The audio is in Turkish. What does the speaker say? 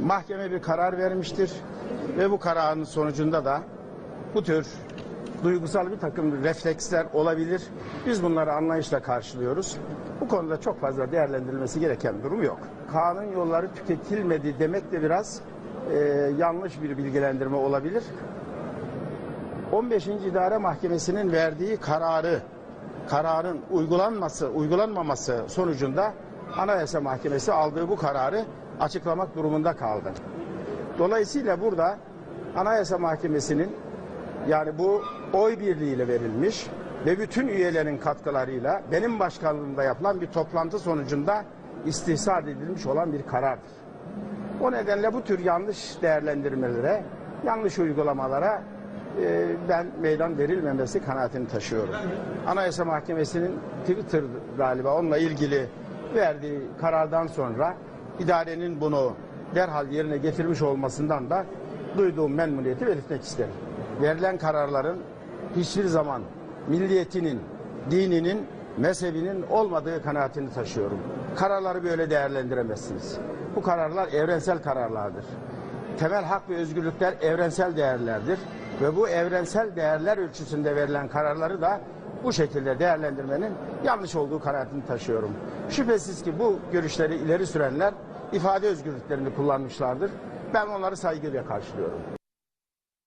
Mahkeme bir karar vermiştir ve bu kararın sonucunda da bu tür duygusal bir takım refleksler olabilir. Biz bunları anlayışla karşılıyoruz. Bu konuda çok fazla değerlendirilmesi gereken durum yok. Kanun yolları tüketilmedi demek de biraz e, yanlış bir bilgilendirme olabilir. 15. İdare Mahkemesi'nin verdiği kararı, kararın uygulanması, uygulanmaması sonucunda Anayasa Mahkemesi aldığı bu kararı açıklamak durumunda kaldı. Dolayısıyla burada Anayasa Mahkemesi'nin yani bu oy birliğiyle verilmiş ve bütün üyelerin katkılarıyla benim başkanlığımda yapılan bir toplantı sonucunda istihsar edilmiş olan bir karardır. O nedenle bu tür yanlış değerlendirmelere, yanlış uygulamalara e, ben meydan verilmemesi kanaatini taşıyorum. Anayasa Mahkemesi'nin Twitter galiba onunla ilgili verdiği karardan sonra idarenin bunu derhal yerine getirmiş olmasından da duyduğum memnuniyeti belirtmek isterim. Verilen kararların hiçbir zaman milliyetinin, dininin, mezhebinin olmadığı kanaatini taşıyorum. Kararları böyle değerlendiremezsiniz. Bu kararlar evrensel kararlardır. Temel hak ve özgürlükler evrensel değerlerdir ve bu evrensel değerler ölçüsünde verilen kararları da bu şekilde değerlendirmenin yanlış olduğu kanaatini taşıyorum. Şüphesiz ki bu görüşleri ileri sürenler ifade özgürlüklerini kullanmışlardır. Ben onları saygıyla karşılıyorum.